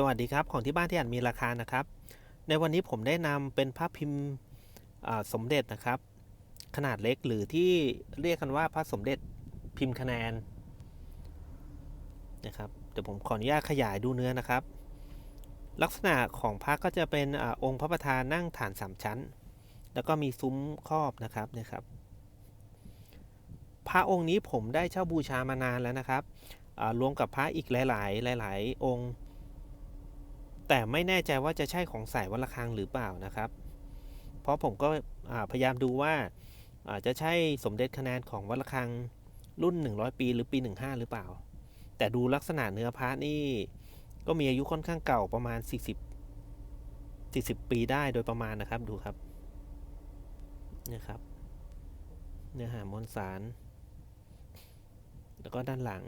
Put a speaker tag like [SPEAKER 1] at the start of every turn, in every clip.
[SPEAKER 1] สวัสดีครับ ของที่บ้านที่อ่าจมีราคานะครับ ในวันนี้ผมได้นำเป็นภาพพิมพ์สมเด็จนะครับ ขนาดเล็กหรือที่เรียกกันว่าพระสมเด็จพิมพ์คะแนนนะครับเดี๋ยวผมขออนุญาตขยายดูเนื้อนะครับ ลักษณะของพระก็จะเป็นอองค์พระประธานนั่งฐานสามชั้น แล้วก็มีซุ้มครอบนะครับนะครับ พระองค์นี้ผมได้เช่าบูชามานานแล้วนะครับรวมกับพระอีกหลาย ๆ หลาย ๆ องค์ แต่ไม่แน่ใจว่าจะใช่ของสายวัดระฆังหรือเปล่านะครับ เพราะผมก็พยายามดูว่าอาจะใช่สมเด็จคะแนนของวัดระฆังรุ่น 100 ปีหรือปี 15 หรือเปล่า แต่ดูลักษณะเนื้อพระนี่ ก็มีอายุค่อนข้างเก่าประมาณ 40 40 ปีได้โดยประมาณนะครับดูครับนะครับเนื้อหามวลสาร แล้วก็ด้านหลัง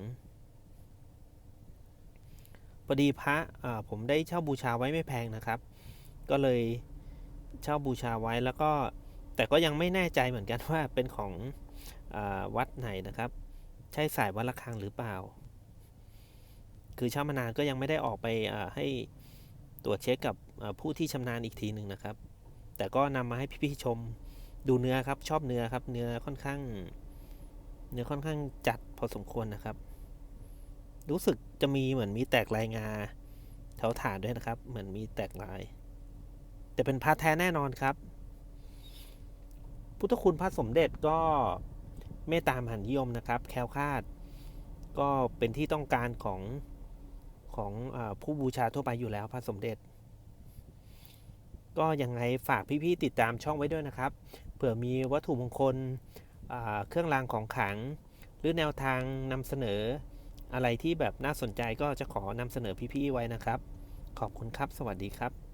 [SPEAKER 1] พอดีพระผมได้เช่าบูชาไว้ไม่แพงนะครับ ก็เลยเช่าบูชาไว้แล้วก็แต่ก็ยังไม่แน่ใจเหมือนกันว่าเป็นของอวัดไหนนะครับ ใช่สายวัดระฆังหรือเปล่า คือเช่ามานานก็ยังไม่ได้ออกไปให้ตรวจเช็คกับผู้ที่ชำนาญอีกทีหนึ่งนะครับ แต่ก็นำมาให้พี่ๆชมดูเนื้อครับชอบเนื้อครับ เนื้อค่อนข้าง เนื้อค่อนข้างจัดพอสมควรนะครับ รู้สึกจะมีเหมือนมีแตกลายงาแถวฐานด้วยนะครับ เหมือนมีแตกลาย แต่เป็นพระแท้แน่นอนครับ พุทธคุณพระสมเด็จก็เมตตามหานิยมนะครับ แคล้วคลาด ก็เป็นที่ต้องการของของอผู้บูชาทั่วไปอยู่แล้วพระสมเด็จ ก็ยังไงฝากพี่ๆติดตามช่องไว้ด้วยนะครับ เผื่อมีวัตถุมงคลเครื่องรางของขลัง หรือแนวทางนำเสนอ อะไรที่แบบน่าสนใจก็จะขอนำเสนอพี่ๆไว้นะครับ ขอบคุณครับ สวัสดีครับ